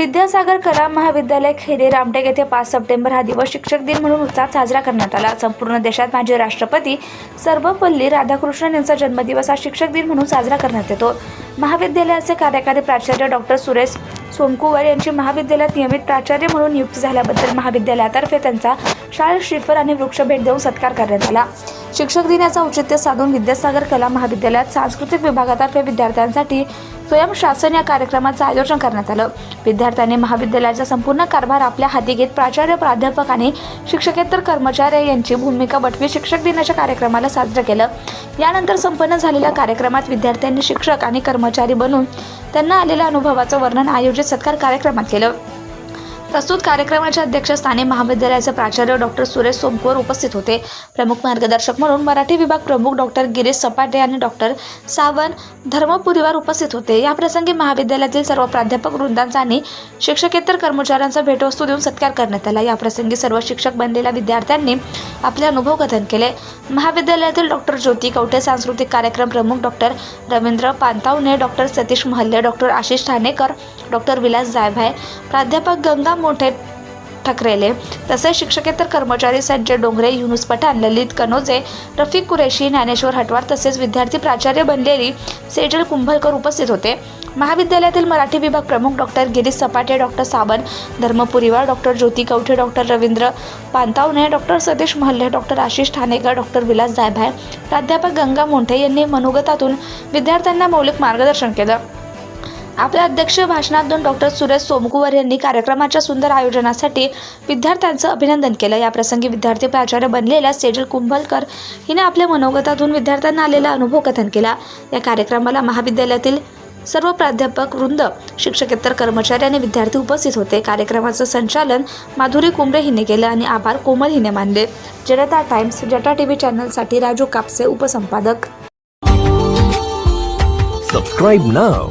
विद्यासागर कला महाविद्यालय खेडे रामटेक येथे पाच सप्टेंबर हा दिवस शिक्षक दिन म्हणून उत्साहात साजरा करण्यात आला. संपूर्ण देशात माजी राष्ट्रपती सर्वपल्ली राधाकृष्णन यांचा जन्मदिवस हा शिक्षक दिन म्हणून साजरा करण्यात येतो. महाविद्यालयाचे कार्यकारी प्राचार्य डॉक्टर सुरेश सोमकुवर यांची महाविद्यालयात नियमित प्राचार्य म्हणून नियुक्ती झाल्याबद्दल महाविद्यालयातर्फे त्यांचा शाळ श्रीफर आणि वृक्ष भेट देऊन सत्कार करण्यात आला. शिक्षक दिनाचं औचित्य साधून विद्यासागर कला महाविद्यालयात सांस्कृतिक विभागातर्फे विद्यार्थ्यांसाठी स्वयंशासन या कार्यक्रमाचं आयोजन करण्यात आलं. विद्यार्थ्यांनी महाविद्यालयाचा संपूर्ण कारभार आपल्या हाती घेत प्राचार्य प्राध्यापक आणि शिक्षकेतर कर्मचारी यांची भूमिका बटवी शिक्षक दिनाच्या कार्यक्रमाला साजरं केलं. यानंतर संपन्न झालेल्या कार्यक्रमात विद्यार्थ्यांनी शिक्षक आणि कर्मचारी बनून त्यांना आलेल्या अनुभवाचं वर्णन आयोजित सत्कार कार्यक्रमात केलं. प्रस्तुत कार्यक्रमाच्या अध्यक्षस्थानी महाविद्यालयाचे प्राचार्य डॉक्टर सुरेश सोमकोर उपस्थित होते. प्रमुख मार्गदर्शक म्हणून मराठी विभाग प्रमुख डॉक्टर गिरीश सपाटे आणि डॉक्टर सावन धर्मपुरीवार उपस्थित होते. या प्रसंगी महाविद्यालयातील सर्व प्राध्यापक वृंदांचा आणि शिक्षकेतर कर्मचाऱ्यांचा भेटवस्तू देऊन सत्कार करण्यात आला. या प्रसंगी सर्व शिक्षक बनलेल्या विद्यार्थ्यांनी आपले अनुभव कथन केले. महाविद्यालयातील डॉक्टर ज्योती कवठे सांस्कृतिक कार्यक्रम प्रमुख doctor Ravindra Pantavane doctor Satish Mahalle doctor Ashish Thanekar doctor Vilas Jaybhay प्राध्यापक गंगा मोठे ठकरेले. तसेच शिक्षकेतर कर्मचारी संजय डोंगरे युनुस पठाण ललित कनोजे रफिक कुरेशी ज्ञानेश्वर हटवार तसेच विद्यार्थी प्राचार्य बनलेली सेजल कुंभलकर उपस्थित होते. महाविद्यालयातील मराठी विभाग प्रमुख doctor Girish Sapate doctor Saban Dharmapuriwar doctor Jyoti Kavathe doctor Ravindra Pantavane doctor Satish Mahalle doctor Ashish Thanekar doctor Vilas Jaybhay प्राध्यापक गंगा मोंठे यांनी मनोगतातून विद्यार्थ्यांना मौलिक मार्गदर्शन केलं. आपल्या अध्यक्ष भाषणातून डॉक्टर सुरेश सोमकुवर यांनी कार्यक्रमाच्या सुंदर आयोजनासाठी विद्यार्थ्यांचं अभिनंदन केलं. या प्रसंगी विद्यार्थी प्राचार्य बनलेल्या सेजल कुंभलकर हिने आपल्या मनोगतातून विद्यार्थ्यांना आलेला अनुभव कथन केला. या कार्यक्रमाला महाविद्यालयातील सर्व प्राध्यापक वृंद शिक्षकेतर कर्मचारी आणि विद्यार्थी उपस्थित होते. कार्यक्रमाचं संचालन माधुरी कुंबळे हिने केलं आणि आभार कोमल हिने मानले. जनता टाइम्स जटा टी व्ही चॅनलसाठी राजू कापसे उपसंपादक. Subscribe now